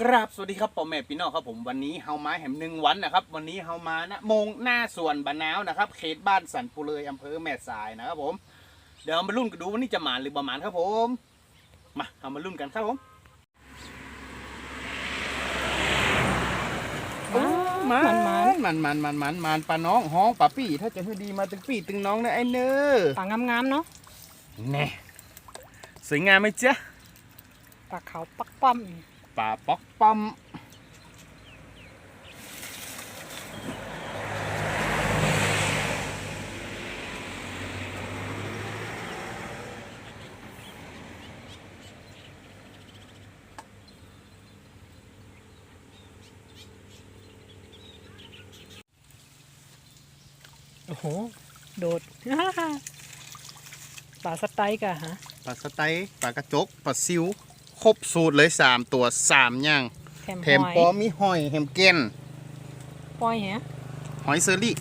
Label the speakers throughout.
Speaker 1: กราบสวัสดีครับพ่อแม่พี่น้องครับผมวันนี้เฮามาแหมหนึ่งวันนะครับ วันนี้เฮามาณโมงหน้าสวนบานนาวนะครับเขตบ้านสันปุเลยอำเภอแม่สายนะครับผม เดี๋ยวเรามาลุ้นกันดูวันนี้จะหมานหรือประมาณครับผม มาเอามาลุ้นกันครับผมมันมันมันมันมันมันปลาน้องห้องปลาปี้ถ้าจะให้ดีมาตึงปี้ตึงน้องนะไอ้เนอ
Speaker 2: ปลางามๆเนาะ
Speaker 1: แน่สวยงามไหมจ๊ะ
Speaker 2: ปลาขาวปักป้อม
Speaker 1: ปลาป๊อกปั๊ม
Speaker 2: โอ้โห โดด ปลาสไตล์กะฮะ
Speaker 1: ปลาสไตล์ปลากระจก ปลาซิว ครบสูตรเลยสามตัวสามอย่าง
Speaker 2: แถม
Speaker 1: แถม
Speaker 2: หอย
Speaker 1: ปอมีหอยแถมเกน
Speaker 2: ปล่อยแฮะ
Speaker 1: หอยเซอรี่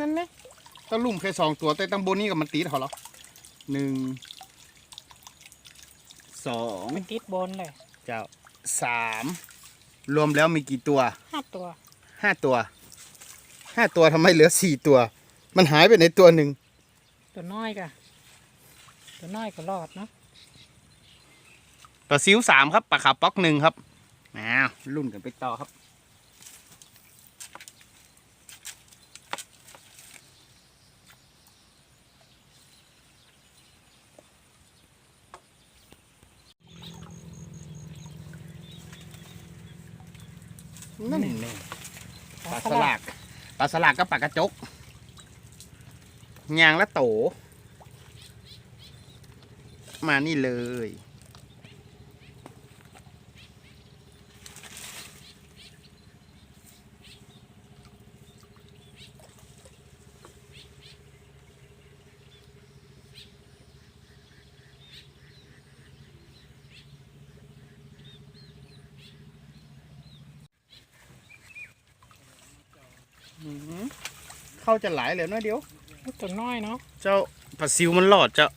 Speaker 1: นั่นเนี่ยตะลุ่มแค่สองตัวแต่ตั้งบนนี้กับมันตีเขาเหรอหนึ่งสอง
Speaker 2: มันติดบนเลย
Speaker 1: เจ้าสามรวมแล้วมีกี่ตัว
Speaker 2: ห้าตัว
Speaker 1: ห้าตัวห้าตัวทำไมเหลือสี่ตัว มันหายไปในตัวหนึ่ง
Speaker 2: ตัวน้อยกะตัวน้อยก็รอดเนาะ
Speaker 1: ปลาซิวสามครับปลาขาวป๊อกหนึ่งครับอ้าวรุ่นกันไปต่อครับ นั่นเองปลาสลากปลาสลากก็ปลากระจกยางและโต มานี่เลย เข้าจะหลายเหลือน้อยเดียว
Speaker 2: ตัวน้อยเนาะ
Speaker 1: เจ้าปลาซิวมันหลอดเจ้า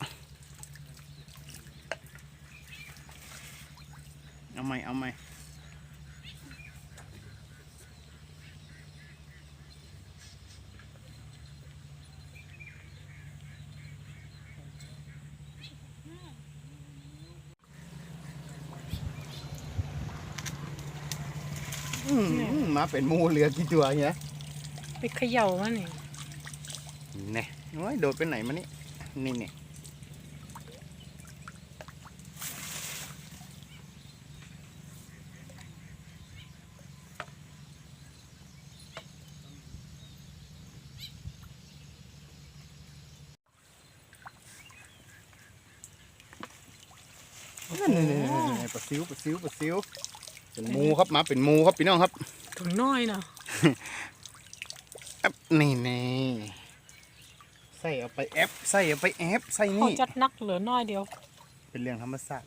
Speaker 1: เอาไหมเอาไหมอืมมาเป็นหมูเหลือกี่ตัวเนี่ย
Speaker 2: ไปเขย่ามันนี่
Speaker 1: เนี่ยโอ้ยโดดไปไหนมานี่นี่เนี่ยนั่นๆๆๆปลาซิวปลาซิวปลาซิวเป็นหมูครับมาเป็นหมูครับพี่น้องครับ
Speaker 2: ตัวน้อยเนาะ
Speaker 1: อั บนี่นี่ใส่เอาไปแอปใส่เอาไปแอปใส่
Speaker 2: เขา
Speaker 1: นี่
Speaker 2: จัดนักเหลือน้อยเดียว
Speaker 1: เป็นเรื่องธรรมชาติ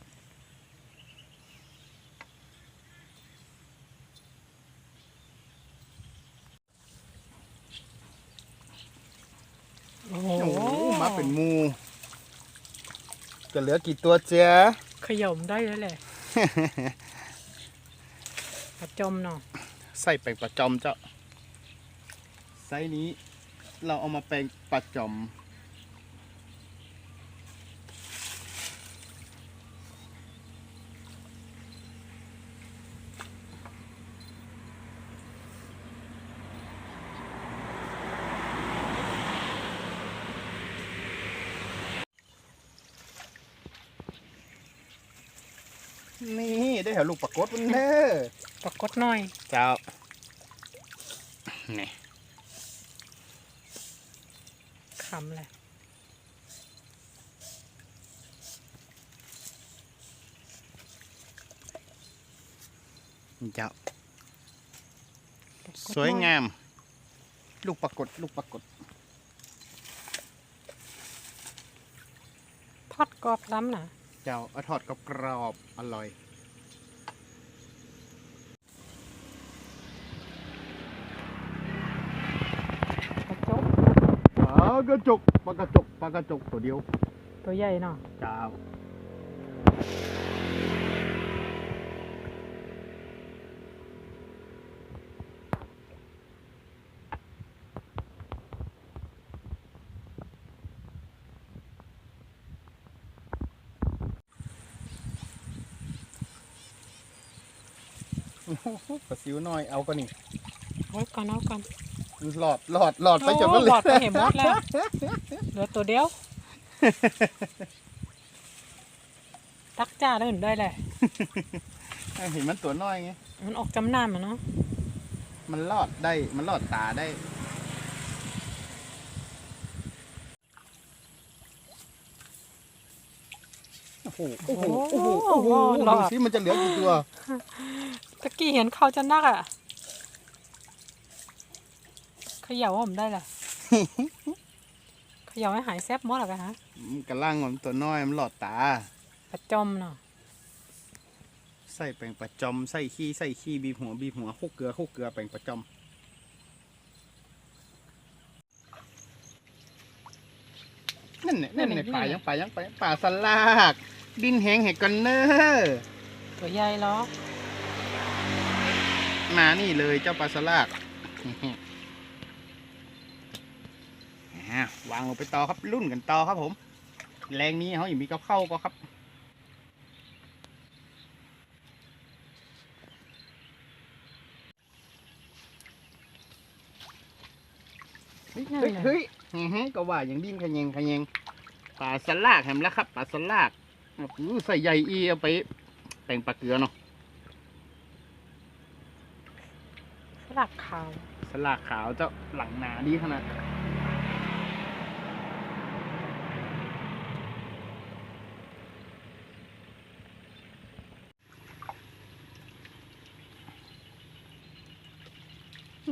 Speaker 2: โอ้โห
Speaker 1: โอ้โหมาเป็นหมูจะเหลือกี่ตัวเจ๊ะ
Speaker 2: เขย่ามันได้แล้วแหละปลาจมเนาะ
Speaker 1: ใส่แปลงปลาจอมเจ้า ไซส์นี้ เราเอามาแปลงปลาจอม นี่ได้เหรอลูกปลากดมันเน้อ
Speaker 2: ปลากดน้อย
Speaker 1: เจ้านี่
Speaker 2: ขำเลย
Speaker 1: จั
Speaker 2: บ
Speaker 1: สวยงาม ลูกปรากฏลูกปรากฏ
Speaker 2: ทอดกรอบล้ำนะ
Speaker 1: เจ้าเอาทอดกรอบอร่อยากระจกปลากระจกปลากระจกตัวเดียว
Speaker 2: ตัวใหญ่เนาะ
Speaker 1: เจ้าโอ้โหปลาซิวน้อยเอาก็นี่
Speaker 2: เอาก่อนเอาก่อน
Speaker 1: หลอดหลอดหลอดไปจน
Speaker 2: โอ้
Speaker 1: ก็เห
Speaker 2: ห
Speaker 1: ลื
Speaker 2: ล
Speaker 1: อ
Speaker 2: อดไปเห็นหมดแล้ว เหลือตัวเดียว ตักจ้าได้เห็นได้แหละ
Speaker 1: เห็นมันตัวน้อยไง
Speaker 2: มันออกจำนำอะเนาะ
Speaker 1: มันรอดได้มันรอดตาได้ โอ้โหโอ้โหโอ้โหโอ้โห
Speaker 2: หล
Speaker 1: ดู
Speaker 2: อด
Speaker 1: สิมันจะเหลือกี่ตัว
Speaker 2: ตะกี้เห็นเขาจะนักอะเข ย่าว่าผมได้แหละเขย่าให้หายแซ่บหมดหรอกะฮะ
Speaker 1: มันกระล่างมันตัวน้อยมันหลอดตา
Speaker 2: ประจอมเนาะ
Speaker 1: ใส่แป้งประจอมใส่ขี้ใส่ขี้บีบหัวบีบหัวคุกเกลือคุกเกลือแป้งประจอมนั่นเนี่ยนั่นเนี่ยป่ายังป่ายังป่าป่าสลาก ดินแห้งแหกกันเนอร์
Speaker 2: ตัวใหญ่ล้อ
Speaker 1: มานี่เลยเจ้าปลาสลาก อ่าวางลงไปต่อครับรุ่นกันต่อครับผม แรงนี้เขาอย่างมีกับเข้าวก็ครับเฮ้ย
Speaker 2: นั่น
Speaker 1: เฮ้ย
Speaker 2: แหละ
Speaker 1: เฮ้ยอื้อหือก็ว่าอย่างดิ้นขยงขยงปลาสลากแหมแล้วครับปลาสลากอู้ใส่ใหญ่อีเอาไป แต่งปลาเกลือเนาะ
Speaker 2: สลักขาว
Speaker 1: สลากขาวเจ้าหลังหนาดีขนาด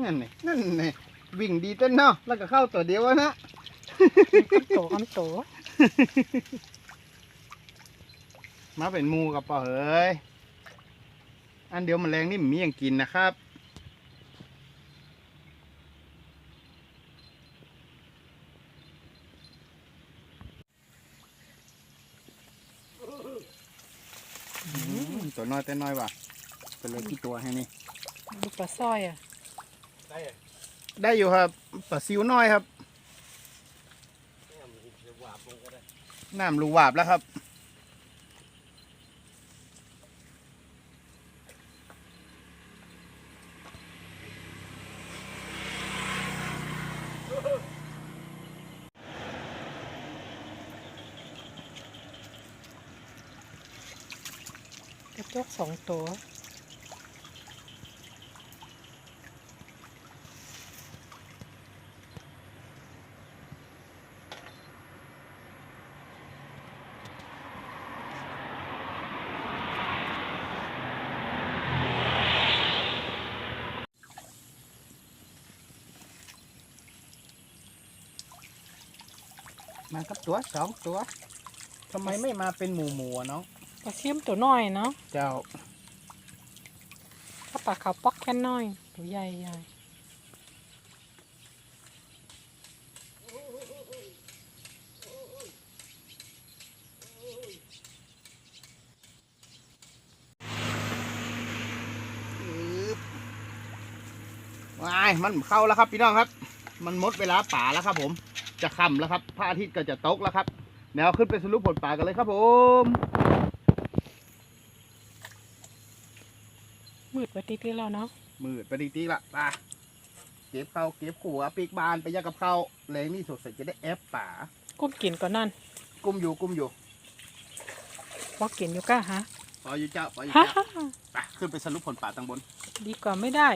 Speaker 1: นั่นไงนั่นไงวิ่งดีเต้นเนาะแล้วก็เข้าตัวเดียวอะนะ
Speaker 2: คำโตคำโต
Speaker 1: มาเป็นหมูกับเปล่าเฮ้ยอันเดียวแมันแรงนี่มันมีอย่างกินนะครับตัวน้อยแต่น้อยว่ะเป็นเลยกี่ตัวให้นี่
Speaker 2: ลูกปลาสร้อยอะ
Speaker 1: ได้อยู่ครับปลาซิวน้อยครับน้ำรูหวาบแล้วครับ
Speaker 2: กระจกสองตัว
Speaker 1: มาครับตัวสองตัวทำไมไม่มาเป็นหมูหมูอะน้อง
Speaker 2: ปลาเสียมตัวน้อยเนาะ
Speaker 1: เจ้า
Speaker 2: ถ้าปลาขาวป๊อกแค่น้อย ตัวใหญ่ใหญ่
Speaker 1: ว้ายมันเข้าแล้วครับพี่น้องครับ มันหมดเวลาป่าแล้วครับผม จะค่ำแล้วครับพระอาทิตย์ก็จะตกแล้วครับเดี๋ยวขึ้นไปสรุปผลป่ากันเลยครับผม
Speaker 2: มืดไปติดๆแล้วเนาะ
Speaker 1: มืดไปดีตีละป่าเก็บเข้าเก็บขัวปีกบานไปยากับเข้าวแรงนี่สดใสจะได้แอปป่า
Speaker 2: กุ้มกินก่อนนั่น
Speaker 1: กุ้มอยู่กุ้มอยู่
Speaker 2: ว่ากินอยู่ก้าฮะ
Speaker 1: ปล่อยอยู่เจ้าปล่อยอยู่
Speaker 2: ฮ่า
Speaker 1: เจ้า
Speaker 2: ฮ่า
Speaker 1: ไปขึ้นไปสรุปผลป่าตังบน
Speaker 2: ดีกว่าไม่ได้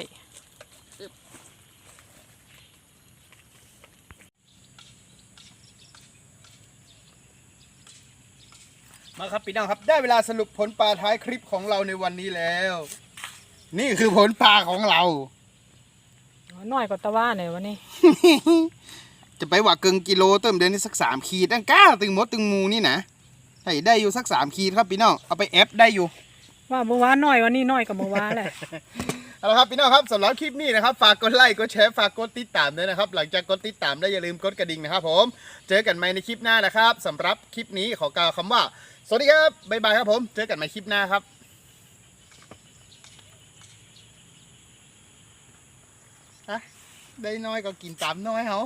Speaker 1: มาครับพี่น้องครับ ได้เวลาสรุปผลป่าท้ายคลิปของเราในวันนี้แล้ว นี่คือผลป่าของเรา
Speaker 2: น้อยกว่าตะว่าเนี่อยวันนี้
Speaker 1: จะไปว่าเกิงกิโลเติมเดือนนี้สักสามขีดตั้งก้าตึงมดตึงมูนี่นะให้ได้อยู่สักสามขีดครับพี่น้องเอาไปแอปได้อยู่
Speaker 2: ว่าเมื่อวานน้อยวันนี้น้อยกับเมื่อวานแหละ
Speaker 1: เอาละครับพี่น้องครับสำหรับคลิปนี้นะครับฝากกดไลค์กดแชร์ฝากกดติดตามด้วยนะครับ หลังจากกดติดตามได้วอย่าลืมกดกระดิ่งนะครับผมเจอกันใหม่ในคลิปหน้านะครับสำหรับคลิปนี้ขอกล่าวคำว่า สวัสดีครับบ๊ายบายครับผม เจอกันใหม่คลิปหน้าครับอะได้น้อยก็กินตามน้อยเขา